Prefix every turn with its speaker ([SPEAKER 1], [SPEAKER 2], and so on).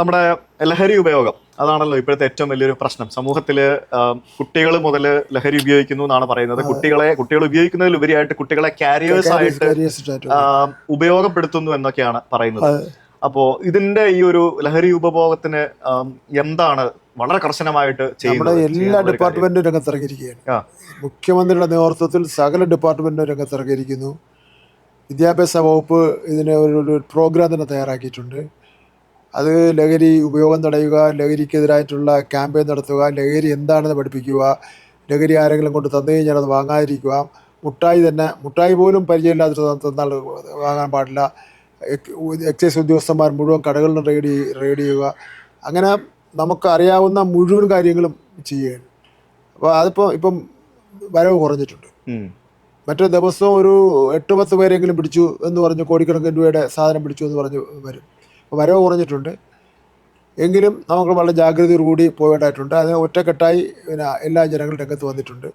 [SPEAKER 1] നമ്മുടെ ലഹരി ഉപയോഗം അതാണല്ലോ ഇപ്പോഴത്തെ ഏറ്റവും വലിയൊരു പ്രശ്നം. സമൂഹത്തിൽ കുട്ടികൾ മുതൽ ലഹരി ഉപയോഗിക്കുന്നു എന്നാണ് പറയുന്നത്. കുട്ടികളെ കുട്ടികൾ ഉപയോഗിക്കുന്നതിൽ ഉപരിയായിട്ട് കുട്ടികളെ കാരിയേഴ്സ് ആയിട്ട് ഉപയോഗപ്പെടുത്തുന്നു എന്നൊക്കെയാണ് പറയുന്നത്. അപ്പോ ഇതിന്റെ ഈ ഒരു ലഹരി ഉപഭോഗത്തിന് എന്താണ് വളരെ കർശനമായിട്ട്
[SPEAKER 2] നമ്മുടെ
[SPEAKER 1] ചെയ്യുന്നത്
[SPEAKER 2] എല്ലാ? ഡിപ്പാർട്ട്മെന്റും രംഗത്തിറങ്ങിയിരിക്കുകയാണ്.
[SPEAKER 1] ഇറങ്ങിയിരിക്കുകയാണ്
[SPEAKER 2] മുഖ്യമന്ത്രിയുടെ നേതൃത്വത്തിൽ സകല ഡിപ്പാർട്ട്മെന്റും രംഗത്തിറങ്ങിയിരിക്കുന്നു. വിദ്യാഭ്യാസ വകുപ്പ് ഇതിന് ഒരു പ്രോഗ്രാം തന്നെ തയ്യാറാക്കിയിട്ടുണ്ട്. അത് ലഹരി ഉപയോഗം തടയുക ലഹരിക്കെതിരായിട്ടുള്ള ക്യാമ്പയിൻ നടത്തുക ലഹരി എന്താണെന്ന് പഠിപ്പിക്കുക ലഹരി ആരെങ്കിലും കൊണ്ട് തന്നു കഴിഞ്ഞാൽ അത് വാങ്ങാതിരിക്കുക മുട്ടായി തന്നെ മുട്ടായി പോലും പരിചയമില്ലാത്ത തന്നാൽ വാങ്ങാൻ പാടില്ല. എക്സൈസ് ഉദ്യോഗസ്ഥന്മാർ മുഴുവൻ കടകളിലും റെയ്ഡ് റെയ്ഡ് ചെയ്യുക. അങ്ങനെ നമുക്ക് അറിയാവുന്ന മുഴുവൻ കാര്യങ്ങളും ചെയ്യുകയാണ്. അപ്പോൾ അതിപ്പോൾ ഇപ്പം വരവ് കുറഞ്ഞിട്ടുണ്ട്. മറ്റേ ദിവസവും ഒരു എട്ട് പത്ത് പേരെങ്കിലും പിടിച്ചു എന്ന് പറഞ്ഞു കോടിക്കണക്കിന് രൂപയുടെ സാധനം പിടിച്ചു എന്ന് പറഞ്ഞ് വരും. വരവ് കുറഞ്ഞിട്ടുണ്ട്. എങ്കിലും നമുക്ക് വളരെ ജാഗ്രതയോടുകൂടി പോകേണ്ടതായിട്ടുണ്ട്. അതിന് ഒറ്റക്കെട്ടായി പിന്നെ എല്ലാ ജനങ്ങളും രംഗത്ത് വന്നിട്ടുണ്ട്.